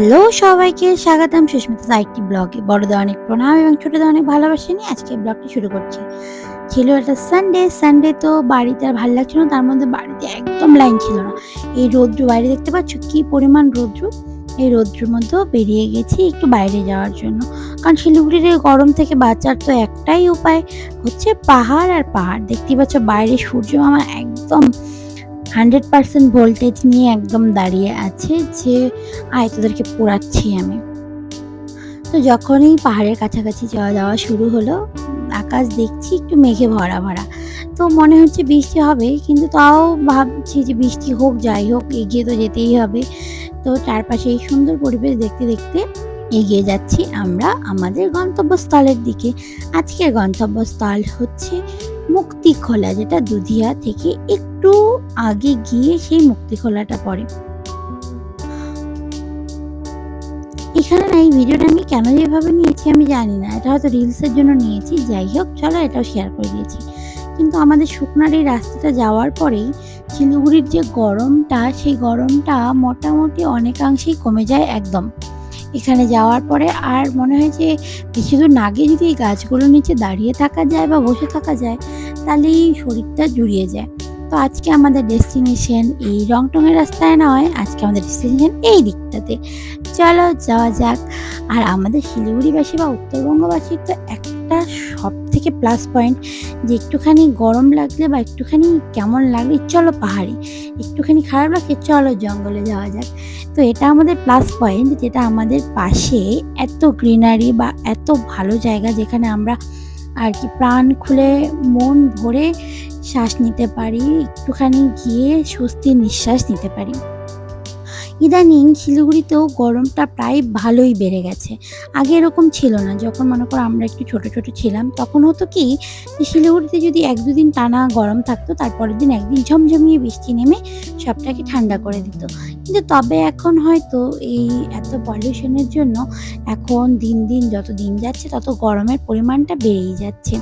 Hello সবাইকে স্বাগতম সুস্মিতা একটি ব্লগে। বড়দের অনেক প্রণাম এবং ছোটদের অনেক ভালোবাসা নিয়ে আজকে ব্লগটি শুরু করছি। ছিল একটা সানডে সানডে তো বাড়িতে আর ভালো লাগছিল না, তার মধ্যে বাড়িতে একদম লাইন ছিল না। এই রৌদ্র বাইরে দেখতে পাচ্ছ? কি পরিমাণ রৌদ্র? এই রৌদ্রের মধ্যেও বেরিয়ে গেছি একটু বাইরে যাওয়ার জন্য। কারণ শিলিগুড়ির এই গরম থেকে বাঁচার তো একটাই উপায় হচ্ছে পাহাড় আর পাহাড়। দেখতেই পাচ্ছ বাইরে সূর্য আমার একদম হান্ড্রেড পার্সেন্ট ভোল্টেজ নিয়ে একদম দাঁড়িয়ে আছে যে, আয়, তোদেরকে পোড়াচ্ছি আমি। তো যখনই পাহাড়ের কাছাকাছি যাওয়া যাওয়া শুরু হলো, আকাশ দেখছি একটু মেঘে ভরা ভরা। তো মনে হচ্ছে বৃষ্টি হবে, কিন্তু তাও ভাবছি যে বৃষ্টি হোক, যাই হোক, এগিয়ে তো যেতেই হবে। তো চারপাশে এই সুন্দর পরিবেশ দেখতে দেখতে এগিয়ে যাচ্ছি আমরা আমাদের গন্তব্যস্থলের দিকে। আজকের গন্তব্যস্থল হচ্ছে মুক্তিখোলা যেটা দুধিয়া থেকে একটু আগে গিয়ে সেই মুক্তিখোলাটা পড়ে। এখানে না, এই ভিডিওটা আমি কেন যেভাবে নিয়েছি আমি জানি না। এটা হয়তো রিলসের জন্য নিয়েছি, যাই হোক, চলো এটাও শেয়ার করে দিয়েছি। কিন্তু আমাদের শুকনার এই রাস্তাটা যাওয়ার পরেই শিলিগুড়ির যে গরমটা, সেই গরমটা মোটামুটি অনেকাংশেই কমে যায় একদম। এখানে যাওয়ার পরে আর মনে হয় যে বেশি দূর না গিয়ে যদি এই গাছগুলোর নিচে দাঁড়িয়ে থাকা যায় বা বসে থাকা যায় তাহলেই শরীরটা জুড়িয়ে যায়। তো আজকে আমাদের ডেস্টিনেশন এই রংটংয়ের রাস্তায় নয়, আজকে আমাদের ডেস্টিনেশন এই দিকটাতে। চলো যাওয়া যাক। আর আমাদের শিলিগুড়িবাসী বা উত্তরবঙ্গবাসীর তো একটা সব থেকে প্লাস পয়েন্ট যে একটুখানি গরম লাগলে বা একটুখানি কেমন লাগলে, চলো পাহাড়ে। একটুখানি খারাপ লাগছে চলো জঙ্গলে যাওয়া যাক। তো এটা আমাদের প্লাস পয়েন্ট যেটা আমাদের পাশে এত গ্রিনারি বা এত ভালো জায়গা যেখানে আমরা আর কি, প্রাণ খুলে মন ভরে শ্বাস নিতে পারি, একটুখানি গিয়ে স্বস্তির নিঃশ্বাস নিতে পারি। ইদানিং শিলিগুড়িতেও গরমটা প্রায় ভালোই বেড়ে গেছে। আগে এরকম ছিল না, যখন মনে করো আমরা একটু ছোট ছোট ছিলাম, তখন হতো কি শিলিগুড়িতে যদি এক দুদিন টানা গরম থাকতো, তারপরের দিন একদিন ঝমঝমিয়ে বৃষ্টি নেমে সবটাকে ঠান্ডা করে দিত। কিন্তু তবে এখন হয়তো এই এত পলিউশনের জন্য এখন দিন দিন যত দিন যাচ্ছে তত গরমের পরিমাণটা বেড়েই যাচ্ছে।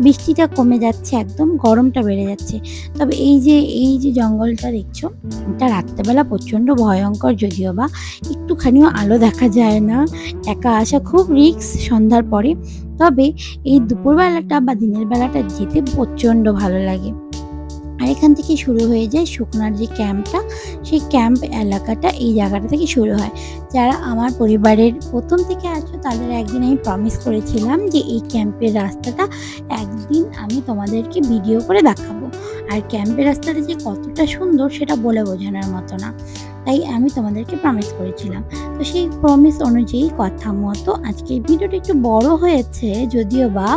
বৃষ্টিটা কমে যাচ্ছে, একদম গরমটা বেড়ে যাচ্ছে। তবে এই যে এই যে জঙ্গলটা দেখছ, এটা রাত্রেবেলা প্রচণ্ড ভয়ঙ্কর যদিও বা একটুখানিও আলো দেখা যায় না। একা আসা খুব রিক্স সন্ধ্যার পরে। তবে এই দুপুরবেলাটা বা দিনের বেলাটা যেতে প্রচণ্ড ভালো লাগে। আর এখান থেকে শুরু হয়ে যায় শুকনার যে ক্যাম্পটা, সেই ক্যাম্প এলাকাটা এই জায়গাটা থেকে শুরু হয়। যারা আমার পরিবারের প্রথম থেকে আছো, তাদের একদিন আমি প্রমিস করেছিলাম যে এই ক্যাম্পের রাস্তাটা একদিন আমি তোমাদেরকে ভিডিও করে দেখাবো। আর ক্যাম্পের রাস্তাটা যে কতটা সুন্দর সেটা বলে বোঝানোর মতো না। তাই আমি তোমাদেরকে প্রমিস করেছিলাম। তো সেই প্রমিস অনুযায়ী কথা মতো আজকে ভিডিওটা একটু বড় হয়েছে, যদিও বা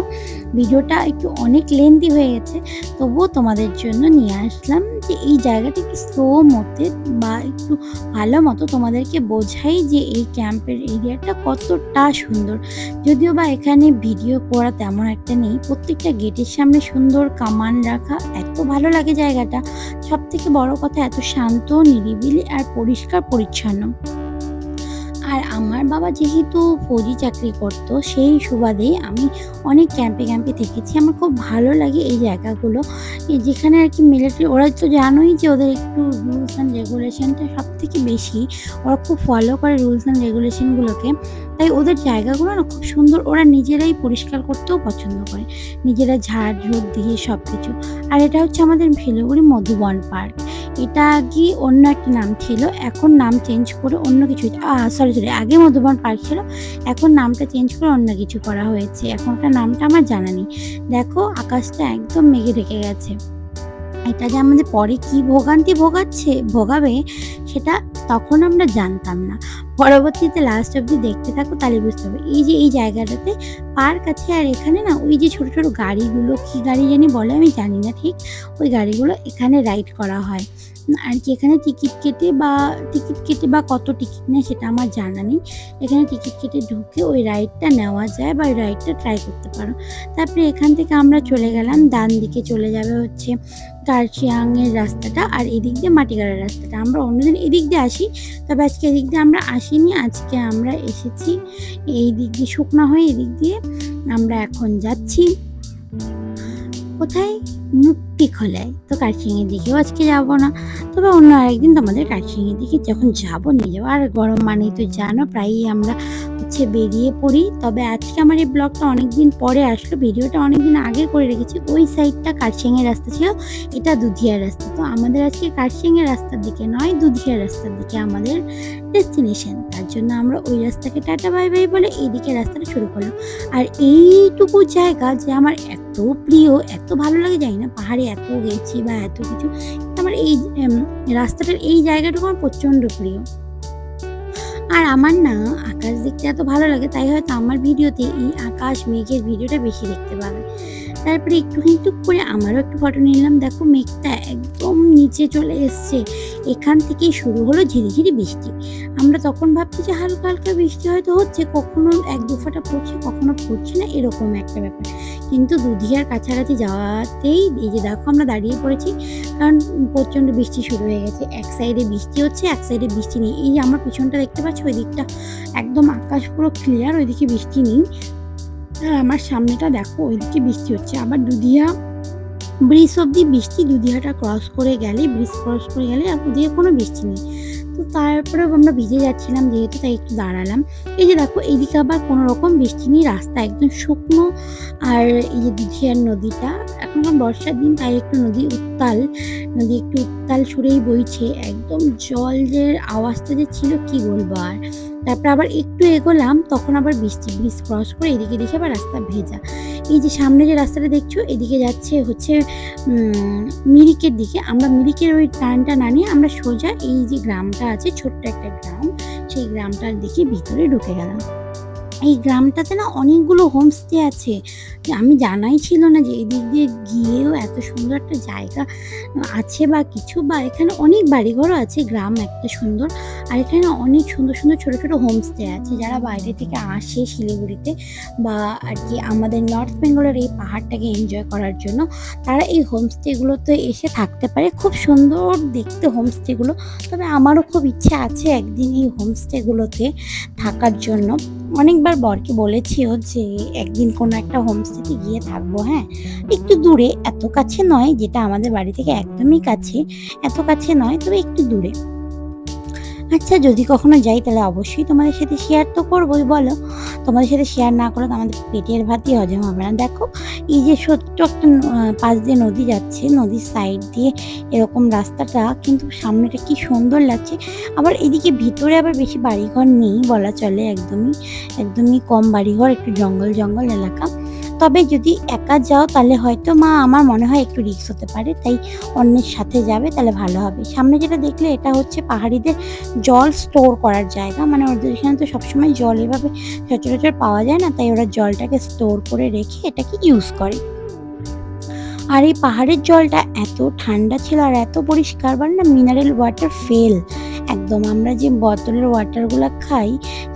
ভিডিওটা একটু অনেক লেন্দি হয়ে গেছে, তবুও তোমাদের জন্য নিয়ে আসলাম যে এই জায়গাটা একটু স্লো মতে বা একটু ভালো মতো তোমাদেরকে বোঝাই যে এই ক্যাম্পের এরিয়াটা কতটা সুন্দর। যদিও বা এখানে ভিডিও করা তেমন একটা নেই, প্রত্যেকটা গেটের সামনে সুন্দর কামান রাখা, এত ভালো লাগে জায়গাটা। সব থেকে বড় কথা এত শান্ত, নিরিবিলি আর পরিষ্কার পরিচ্ছন্ন আমার বাবা যেহেতু ফৌজি চাকরি করত, সেই সুবাদে আমি অনেক ক্যাম্পে ক্যাম্পে থেকেছি। আমার খুব ভালো লাগে এই জায়গাগুলো। যেখানে আর কি মিলিটারি ওরা তো জানোই যে ওদের একটু রুলস অ্যান্ড রেগুলেশনটা সব থেকে বেশি। ওরা খুব ফলো করে রুলস অ্যান্ড রেগুলেশনগুলোকে তাই ওদের জায়গাগুলো না খুব সুন্দর। ওরা নিজেরাই পরিষ্কার করতেও পছন্দ করে। নিজেরা ঝাড় ঝোড় দিয়ে সব কিছু আর এটা হচ্ছে আমাদের শিলিগুড়ি মধুবন পার্ক এটা আগে অন্য একটা নাম ছিল, এখন নাম চেঞ্জ করে অন্য কিছু সরি সরি আগে মধুবন পার্ক ছিল, এখন নামটা চেঞ্জ করে অন্য কিছু করা হয়েছে। এখনকার নামটা আমার জানা নেই। দেখো, আকাশটা একদম মেঘে ঢেকে গেছে। এটা যে আমাদের পরে কি ভোগান্তি ভোগাচ্ছে, ভোগাবে, সেটা তখন আমরা জানতাম না। পরবর্তীতে লাস্ট অব্দি দেখতে থাকো তাহলে বুঝতে হবে এই যে এই জায়গাটাতে পার্ক আছে আর এখানে না ওই যে ছোট ছোট গাড়িগুলো কি গাড়ি জানি বলে আমি জানি না ঠিক। ওই গাড়িগুলো এখানে রাইড করা হয়। আর কি এখানে টিকিট কেটে বা টিকিট কেটে বা কত টিকিট নেয় সেটা আমার জানা নেই। এখানে টিকিট কেটে ঢুকে ওই রাইডটা নেওয়া যায় বা ওই রাইডটা ট্রাই করতে পারো। তারপরে এখান থেকে আমরা চলে গেলাম ডান দিকে চলে যাবে হচ্ছে কার্শিয়াংয়ের রাস্তাটা আর এদিক দিয়ে মাটিগাড়ার রাস্তাটা। আমরা অন্যদিন এদিক দিয়ে আসি, তবে আজকে এদিক দিয়ে আমরা আসিনি, আজকে আমরা এসেছি এই দিক দিয়ে শুকনো হয়ে এদিক দিয়ে আমরা এখন যাচ্ছি কোথায়? মুক্তি খোলায়। তো কার্শিয়াঙের দিকেও আজকে যাব না, তবে অন্য আরেকদিন তোমাদের কার্শিয়াঙের দিকে যখন যাব নিয়ে যাব। আর গরম মানেই তো জানো, প্রায়ই আমরা হচ্ছে বেরিয়ে পড়ি। তবে আজকে আমার এই ব্লগটা অনেকদিন পরে আসলো। ভিডিওটা অনেকদিন আগে করে রেখেছি। ওই সাইডটা কার্শিয়াঙের রাস্তা ছিল। এটা দুধিয়ার রাস্তা। তো আমাদের আজকে কার্শিয়াঙের রাস্তার দিকে নয় দুধিয়ার রাস্তার দিকে আমাদের ডেস্টিনেশন তার জন্য আমরা ওই রাস্তাকে টাটা, বাই বাই বলে এইদিকে রাস্তাটা শুরু করলাম। আর এইটুকু জায়গা যে আমার এত প্রিয়, এত ভালো লাগে, জানি না পাহাড়ে এত গেছি বা এত কিছু আমার এই রাস্তাটার এই জায়গাটুকু আমার প্রচণ্ড প্রিয়। আর আমার না আকাশ দেখতে এত ভালো লাগে, তাই হয়তো আমার ভিডিওতে এই আকাশ মেঘের ভিডিওটা বেশি দেখতে পাবে। তারপরে একটু একটু করে আমারও একটু ফটো নিলাম। দেখো মেঘটা একদম নিচে চলে এসছে। এখান থেকেই শুরু হলো ঝিরিঝিরি বৃষ্টি। আমরা তখন ভাবছি যে হালকা হালকা বৃষ্টি হয়তো হচ্ছে, কখনো এক দু পড়ছে, কখনো পড়ছে না, এরকম একটা ব্যাপার। কিন্তু দুধিয়ার কাছাকাছি যাওয়াতেই এই যে দেখো আমরা দাঁড়িয়ে পড়েছি, কারণ প্রচণ্ড বৃষ্টি শুরু হয়ে গেছে। এক সাইডে বৃষ্টি হচ্ছে, এক সাইডে বৃষ্টি নেই। এই যে আমার পিছনটা দেখতে পাচ্ছ, ওই দিকটা একদম আকাশ পুরো ক্লিয়ার ওইদিকে বৃষ্টি নেই। আর আমার সামনেটা দেখো, ওইদিকে বৃষ্টি হচ্ছে। আবার দুধিয়া ব্রিজ অব্দি বৃষ্টি দুদিহাটা ক্রস করে গেলে, ব্রিজ ক্রস করে গেলে আর ওদিকে কোনো বৃষ্টি নেই। তো তারপরে আমরা ভিজে যাচ্ছিলাম যেহেতু তাই একটু দাঁড়ালাম। এই যে দেখো, এইদিকে আবার কোনো রকম বৃষ্টি নেই, রাস্তা একদম শুকনো। আর এই যে দুধিয়ার নদীটা এখনকার বর্ষার দিন, তাই একটু নদী উত্তাল, নদী একটু উত্তাল সুরেই বইছে। একদম জল যে আওয়াজটা যে ছিল, কি বলব আর? তারপর আবার একটু এগোলাম, তখন আবার বৃষ্টি, ব্রিজ ক্রস করে এদিকে দেখে আবার রাস্তা ভেজা। এই যে সামনে যে রাস্তাটা দেখছ, এদিকে যাচ্ছে হচ্ছে মিরিকের দিকে। আমরা মিরিকের ওই টার্নটা না নিয়ে আমরা সোজা এই যে গ্রামটা আছে, ছোট্ট একটা গ্রাম, সেই গ্রামটার দিকে ভিতরে ঢুকে গেলাম। এই গ্রামটাতে না অনেকগুলো হোমস্টে আছে। আমি জানাই ছিল না যে এদিক দিয়ে গিয়েও এত সুন্দর একটা জায়গা আছে বা কিছু বা এখানে অনেক বাড়িঘরও আছে, গ্রাম একটা সুন্দর। আর এখানে অনেক সুন্দর সুন্দর ছোটো ছোট হোমস্টে আছে। যারা বাইরে থেকে আসে শিলিগুড়িতে বা আর কি আমাদের নর্থ বেঙ্গলের এই পাহাড়টাকে এনজয় করার জন্য, তারা এই হোমস্টেগুলোতে এসে থাকতে পারে। খুব সুন্দর দেখতে হোমস্টেগুলো তবে আমারও খুব ইচ্ছে আছে একদিন এই হোমস্টেগুলোতে থাকার জন্য। অনেকবার বরকে বলেছিও যে একদিন কোনো একটা হোমস্টেতে গিয়ে থাকব হ্যাঁ? একটু দূরে, এত কাছে নয় যেটা আমাদের বাড়ি থেকে একদমই কাছে, এত কাছে নয়, তবে একটু দূরে। আচ্ছা যদি কখনো যাই তাহলে অবশ্যই তোমাদের সাথে শেয়ার তো করবোই, বলো। তোমাদের সাথে শেয়ার না করলে তো আমাদের পেটের ভাতই হজম হবে না। দেখো, এই যে সত্য একটা পাশ দিয়ে নদী যাচ্ছে, নদীর সাইড দিয়ে এরকম রাস্তাটা, কিন্তু সামনেটা কি সুন্দর লাগছে। আবার এদিকে ভিতরে আবার বেশি বাড়িঘর নেই বলা চলে একদমই একদমই কম বাড়িঘর, একটু জঙ্গল জঙ্গল এলাকা। তবে যদি একা যাও তাহলে হয়তো মা আমার মনে হয় একটু রিস্ক হতে পারে, তাই অন্যের সাথে যাবে তাহলে ভালো হবে। সামনে যেটা দেখলে এটা হচ্ছে পাহাড়িদের জল স্টোর করার জায়গা মানে ওদের এখানে তো সবসময় জল এভাবে সচরাচর পাওয়া যায় না, তাই ওরা জলটাকে স্টোর করে রেখে এটাকে ইউজ করে। আর এই পাহাড়ের জলটা এত ঠান্ডা ছিল আর এত পরিষ্কার, বলে না মিনারেল ওয়াটার ফেল একদম আমরা যে বোতলের ওয়াটারগুলো খাই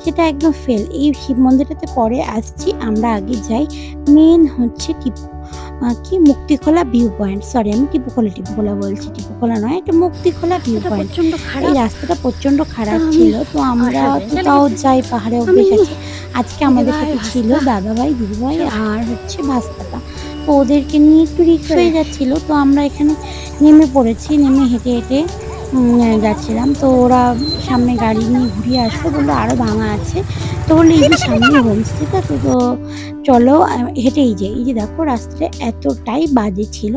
সেটা একদম ফেল এই শিব মন্দিরটাতে পরে আসছি আমরা আগে যাই। মেন হচ্ছে টিপু কি? মুক্তিখোলা ভিউ পয়েন্ট সরি আমি টিপুখোলা টিপুখোলা বলছি। টিপুখোলা নয় এটা মুক্তিখোলা ভিউ পয়েন্ট এই রাস্তাটা প্রচণ্ড খারাপ ছিল তো আমরা তো তাও যাই পাহাড়ে অভ্যেস আমি আছে। আজকে আমাদের সাথে ছিল। দাদাভাই দিদিভাই আর হচ্ছে ভাস্তাটা তো ওদেরকে নিয়ে একটু রিক্স হয়ে যাচ্ছিল তো আমরা এখানে নেমে পড়েছি নেমে হেঁটে হেঁটে যাচ্ছিলাম। তো ওরা সামনে গাড়ি নিয়ে ঘুরিয়ে আসলো বলল আরও ভাঙা আছে। তো বলল, এই যে সামনে হোমস্টেটা তো তো চলো, হেঁটেই যাই। এই যে দেখো, রাস্তাটা এতটাই বাজে ছিল।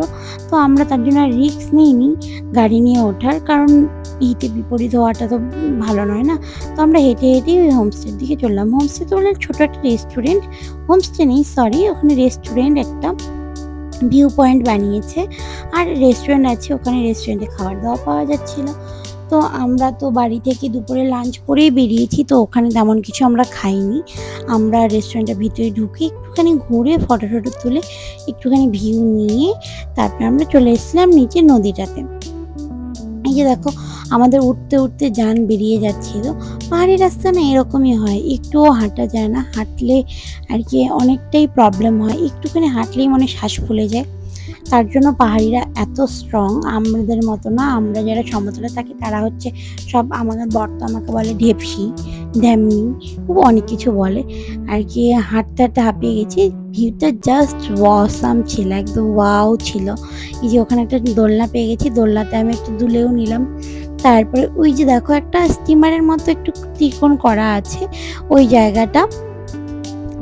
তো আমরা তার জন্য রিক্স নিইনি গাড়ি নিয়ে ওঠার, কারণ হিতে বিপরীত হওয়াটা তো ভালো নয় না? তো আমরা হেঁটে হেঁটেই ওই হোমস্টের দিকে চললাম। হোমস্টে তো বলে ছোটো একটা রেস্টুরেন্ট হোমস্টে নেই সরি ওখানে রেস্টুরেন্ট একটা ভিউ পয়েন্ট বানিয়েছে। আর রেস্টুরেন্ট আছে, ওখানে রেস্টুরেন্টে খাবার দাওয়া পাওয়া যাচ্ছিল। তো আমরা তো বাড়ি থেকে দুপুরে লাঞ্চ করেই বেরিয়েছি, তো ওখানে তেমন কিছু আমরা খাইনি। আমরা রেস্টুরেন্টের ভিতরে ঢুকে একটুখানি ঘুরে ফটো টটো তুলে একটুখানি ভিউ নিয়ে তারপরে আমরা চলে এসেছিলাম নিচে নদীটাতে। এই যে দেখো আমাদের উঠতে উঠতে যান বেরিয়ে যাচ্ছিল। পাহাড়ি রাস্তা না এরকমই হয়, একটুও হাঁটা যায় না, হাঁটলে আর কি অনেকটাই প্রবলেম হয়, একটুখানি হাঁটলেই মনে শ্বাস ফুলে যায়। তার জন্য পাহাড়িরা এত স্ট্রং আমাদের মতো না, আমরা যারা সমতলে থাকি তারা হচ্ছে সব আমাদের বর্ত আমাকে বলে ঢেপসি, ঢ্যামনি, খুব অনেক কিছু বলে। আর কি হাঁটতে হাঁটতে হাঁপিয়ে গেছি, ভিউটা জাস্ট ওয়াসাম ছিল, একদম ওয়াও ছিল। এই যে ওখানে একটা দোলনা পেয়ে গেছি, দোলনাতে আমি একটু দুলেও নিলাম। তারপরে ওই যে দেখো একটা স্টিমারের মতো একটু ত্রিকোণ করা আছে ওই জায়গাটা।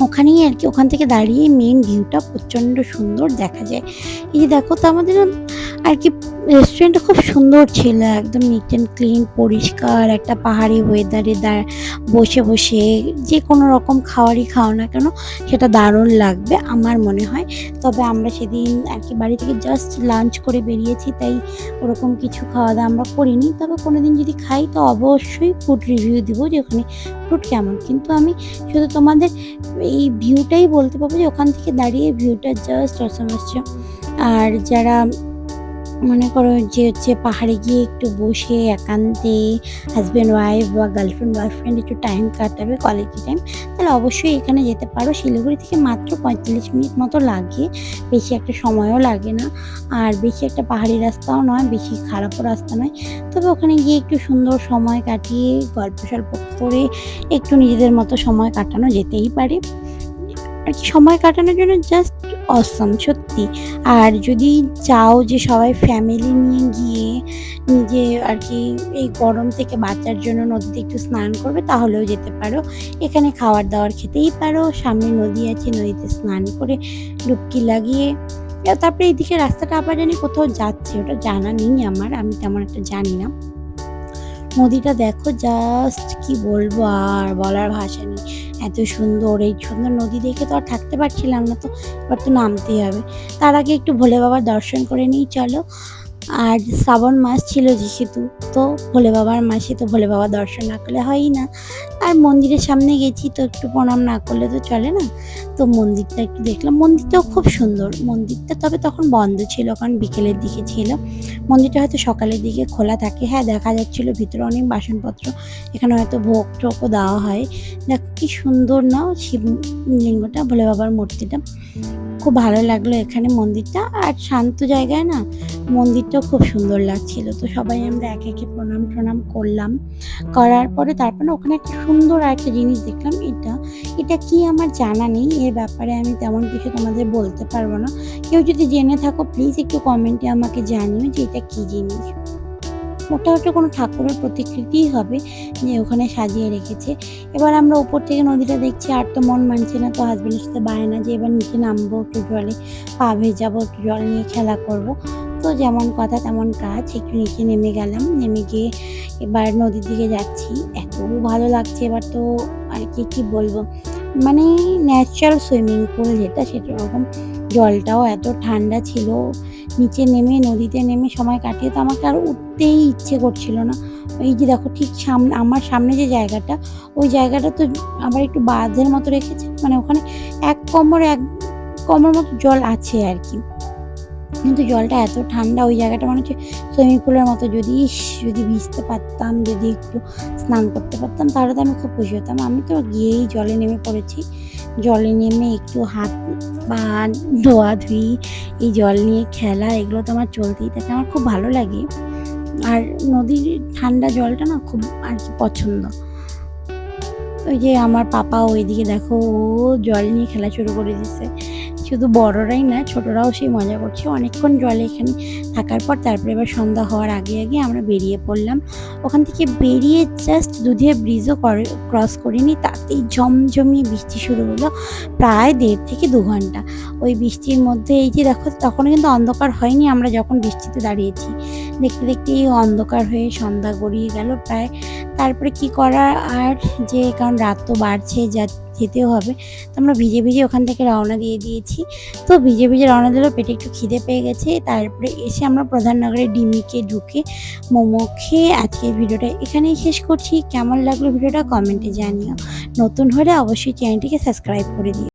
ওখানেই আর কি, ওখান থেকে দাঁড়িয়ে মেন ভিউটা প্রচণ্ড সুন্দর দেখা যায়। এই যে দেখো তো আমাদের আর কি রেস্টুরেন্টটা খুব সুন্দর ছিল, একদম নিট অ্যান্ড ক্লিন পরিষ্কার, একটা পাহাড়ি ওয়েদারে বসে বসে, যে কোনো রকম খাবারই খাও না কেন, সেটা দারুণ লাগবে আমার মনে হয়। তবে আমরা সেদিন আর কি বাড়ি থেকে জাস্ট লাঞ্চ করে বেরিয়েছি, তাই ওরকম কিছু খাওয়া দাওয়া আমরা করিনি। তবে কোনো দিন যদি খাই, তো অবশ্যই ফুড রিভিউ দিব যে ওখানে ফুড কেমন। কিন্তু আমি শুধু তোমাদের এই ভিউটাই বলতে পারব যে ওখান থেকে দাঁড়িয়ে ভিউটা জাস্ট অসম আর যারা মনে করো যে হচ্ছে পাহাড়ে গিয়ে একটু বসে একান্তে হাজব্যান্ড ওয়াইফ বা গার্লফ্রেন্ড বয়ফ্রেন্ড একটু টাইম কাটাবে কোয়ালিটি টাইম তাহলে অবশ্যই এখানে যেতে পারো। শিলিগুড়ি থেকে মাত্র পঁয়তাল্লিশ মিনিট মতো লাগে, বেশি একটা সময়ও লাগে না। আর বেশি একটা পাহাড়ি রাস্তাও নয়, বেশি খারাপও রাস্তা নয়। তবে ওখানে গিয়ে একটু সুন্দর সময় কাটিয়ে গল্প সল্প করে একটু নিজেদের মতো সময় কাটানো যেতেই পারে। আর কি সময় কাটানোর জন্য জাস্ট অসম সত্যি। আর যদি চাও যে সবাই ফ্যামিলি নিয়ে গিয়ে নিজে আর কি এই গরম থেকে বাঁচার জন্য নদীতে একটু স্নান করবে, তাহলেও যেতে পারো। এখানে খাবার দাবার খেতেই পারো। সামনে নদী আছে, নদীতে স্নান করে ডুবকি লাগিয়ে তারপরে এইদিকে রাস্তাটা আবার জানি কোথাও যাচ্ছে, ওটা জানা নেই আমার, আমি তেমন একটা জানি না। নদীটা দেখো জাস্ট কি বলব আর বলার ভাষা নেই। এত সুন্দর, এই সুন্দর নদী দেখে তো আর থাকতে পারছিলাম না তো, এবার তো নামতেই হবে। তার আগে একটু ভোলে বাবার দর্শন করে নিই, চলো। আর শ্রাবণ মাস ছিল যেহেতু তো ভোলে বাবার মাসে তো ভোলে বাবার দর্শন না করলে হয়ই না। আর মন্দিরের সামনে গেছি তো একটু প্রণাম না করলে তো চলে না। তো মন্দিরটা একটু দেখলাম, মন্দিরটাও খুব সুন্দর। মন্দিরটা তবে তখন বন্ধ ছিল, কারণ বিকেলের দিকে ছিল। মন্দিরটা হয়তো সকালের দিকে খোলা থাকে। হ্যাঁ দেখা যাচ্ছিল ভিতরে অনেক বাসনপত্র, এখানে হয়তো ভোগ টোকও দেওয়া হয়। দেখো, কি সুন্দর না শিবলিঙ্গটা ভোলে বাবার মূর্তিটা। খুব ভালো লাগল এখানে মন্দিরটা। আর শান্ত জায়গায় না মন্দিরটাও খুব সুন্দর লাগছিল। তো সবাই আমরা একে একে প্রণাম প্রণাম করলাম। করার পরে তারপরে ওখানে একটা সুন্দর একটা জিনিস দেখলাম, এটা। এটা কি আমার জানা নেই, এর ব্যাপারে আমি তেমন কিছু তোমাদের বলতে পারব না। কেউ যদি জেনে থাকো প্লিজ একটু কমেন্টে আমাকে জানিও যে এটা কি জিনিস। হচ্ছে কোনো ঠাকুরের প্রতিকৃতিই হবে যে ওখানে সাজিয়ে রেখেছে। এবার আমরা উপর থেকে নদীটা দেখছি, আর তো মন মানছে না, তো হাজবেন্ডের সাথে বায় না যে এবার নিচে নামবো, একটু জলে পা ভেজাবো, একটু জল নিয়ে খেলা করব। তো যেমন কথা তেমন কাজ, একটু নিচে নেমে গেলাম, নেমে গিয়ে এবার নদীর দিকে যাচ্ছি। এত ভালো লাগছে এবার তো আর কি কি বলব? মানে ন্যাচারাল সুইমিং পুল যেটা সেটা ওরকম জলটাও এত ঠান্ডা ছিল। নিচে নেমে, নদীতে নেমে সময় কাটিয়ে তো আমাকে আর উঠতেই ইচ্ছে করছিল না। এই যে দেখো ঠিক সামনে, আমার সামনে যে জায়গাটা, ওই জায়গাটা তো আবার একটু বাঁধের মতো রেখেছে মানে ওখানে এক কোমর এক কোমর মতো জল আছে আর কি। কিন্তু জলটা এত ঠান্ডা, ওই জায়গাটা মনে হচ্ছে সুইমিং পুলের মতো। যদি যদি ভিজতে পারতাম, যদি একটু স্নান করতে পারতাম, তাহলে তো আমি খুব খুশি হতাম। আমি তো গিয়েই জলে নেমে পড়েছি। জলে নেমে একটু হাত পা ধোয়া ধুই, এই জল নিয়ে খেলা, এগুলো তো আমার চলতেই থাকে, আমার খুব ভালো লাগে। আর নদীর ঠান্ডা জলটা না খুব আর কি পছন্দ। ওই যে আমার পাপা ওইদিকে দেখো, ও জল নিয়ে খেলা শুরু করে দিচ্ছে শুধু বড়রাই না, ছোটরাও সেই মজা করছে। অনেকক্ষণ জলে এখানে থাকার পর তারপরে এবার সন্ধ্যা হওয়ার আগে আগে আমরা বেরিয়ে পড়লাম। ওখান থেকে বেরিয়ে জাস্ট দুধিয়া ব্রিজও ক্রস করিনি, তাতেই ঝমঝমিয়ে বৃষ্টি শুরু হলো প্রায় দেড় থেকে দু ঘণ্টা। ওই বৃষ্টির মধ্যে এই যে দেখো, তখনও কিন্তু অন্ধকার হয়নি, আমরা যখন বৃষ্টিতে দাঁড়িয়েছি, দেখতে দেখতে এই অন্ধকার হয়ে সন্ধ্যা গড়িয়ে গেল প্রায়। তারপরে কি করা আর যে কারণ রাত তো বাড়ছে, যা যেতেও হবে। তো আমরা ভিজে ভিজে ওখান থেকে রওনা দিয়ে দিয়েছি। তো ভিজে ভিজে রওনা দিলেও পেটে একটু খিদে পেয়ে গেছে। তারপরে এসে আমরা প্রধাননগরে ডিমিকে ঢুকে মোমো খেয়ে আজকের ভিডিওটা এখানেই শেষ করছি। কেমন লাগল ভিডিওটা কমেন্টে জানিও। নতুন হলে অবশ্যই চ্যানেলটিকে সাবস্ক্রাইব করে দিও।